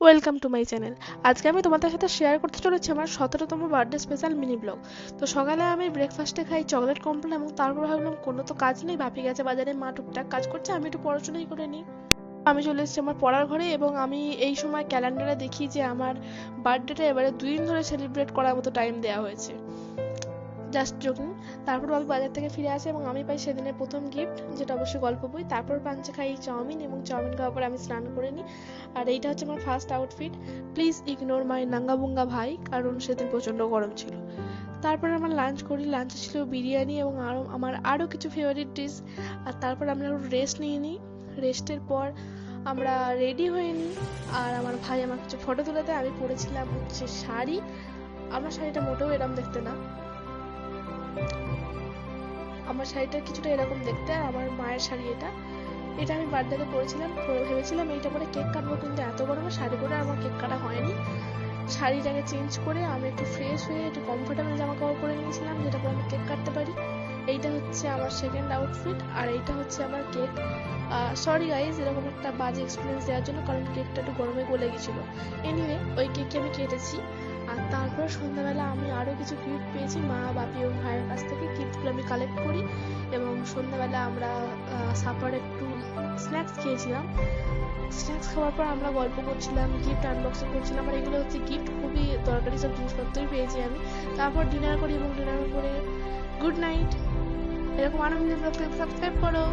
Welcome to my channel. আজকে আমি তোমাদের সাথে শেয়ার করতে চলেছি আমার সতেরোতম বার্থডে স্পেশাল মিনি ব্লগ। তো সকালে আমি ব্রেকফাস্টে খাই চকলেট কমপ্লেন এবং তারপর ভাবলাম কোনো তো কাজ নেই, বাপি গেছে বাজারে, মা টুকটাক কাজ করছে, আমি একটু পড়াশোনাই করে নিই। আমি চলে এসেছি আমার পড়ার ঘরে এবং আমি এই সময় ক্যালেন্ডারে দেখি যে আমার বার্থডেটা এবারে দুই দিন ধরে সেলিব্রেট করার মতো টাইম দেওয়া হয়েছে। জাস্ট জোকিং তারপর আমি বাজার থেকে ফিরে আসি এবং আমি পাই সেদিনের প্রথম গিফট যেটা অবশ্যই গল্প বই। তারপর পাঞ্চে খাই চাউমিন এবং চাউমিন খাওয়ার পর আমি স্নান করে নিই। আর এইটা হচ্ছে আমার first outfit please ignore my নাঙ্গাবুঙ্গা ভাই, কারণ সেদিন প্রচণ্ড গরম ছিল। তারপর আমরা লাঞ্চ করি। লাঞ্চে ছিল বিরিয়ানি এবং আরও আমার আরও কিছু ফেভারিট ডিশ আর তারপর আমরা রেস্ট নিয়ে নিই। রেস্টের পর আমরা রেডি হয়ে নিই। আর আমার ভাই আমার কিছু ফটো তুলে দেয়। আমি পরেছিলাম হচ্ছে শাড়ি। আমার শাড়িটা মোটেও এরম দেখতে না। আমার শাড়িটা কিছুটা এরকম দেখতে, আর আমার মায়ের শাড়ি এটা। এটা আমি বার্থডেতে পরেছিলাম, পরে ভেবেছিলাম এইটা পরে কেক কাটবো, কিন্তু এত গরমে শাড়ি পরে আমার কেক কাটা হয়নি। শাড়িটাকে চেঞ্জ করে আমি একটু ফ্রেশ হয়ে একটু কমফোর্টেবল জামা কাপড় পরে নিয়েছিলাম, যেটা পরে আমি কেক কাটতে পারি। এইটা হচ্ছে আমার সেকেন্ড আউটফিট আর এইটা হচ্ছে আমার কেক। সরি গাইজ এরকম একটা বাজে এক্সপিরিয়েন্স দেওয়ার জন্য, কারণ কেকটা একটু গরমে গলে গেছিল। এনিওয়ে ওই কেককে আমি কেটেছি। তারপর সন্ধ্যাবেলা আমি আরও কিছু গিফট পেয়েছি মা, বাপি এবং ভাইয়ের কাছ থেকে। গিফটগুলো আমি কালেক্ট করি এবং সন্ধ্যাবেলা আমরা সাপার একটু স্ন্যাক্স খেয়েছিলাম। স্ন্যাক্স খাওয়ার পর আমরা গল্প করছিলাম গিফট আনবক্সিং করছিলাম আর এগুলো হচ্ছে গিফট খুবই দরকারি সব জিনিসপত্রই পেয়েছি আমি। তারপর ডিনার করি এবং ডিনার করে গুড নাইট এরকম আরও ভিডিও সাবস্ক্রাইব করো।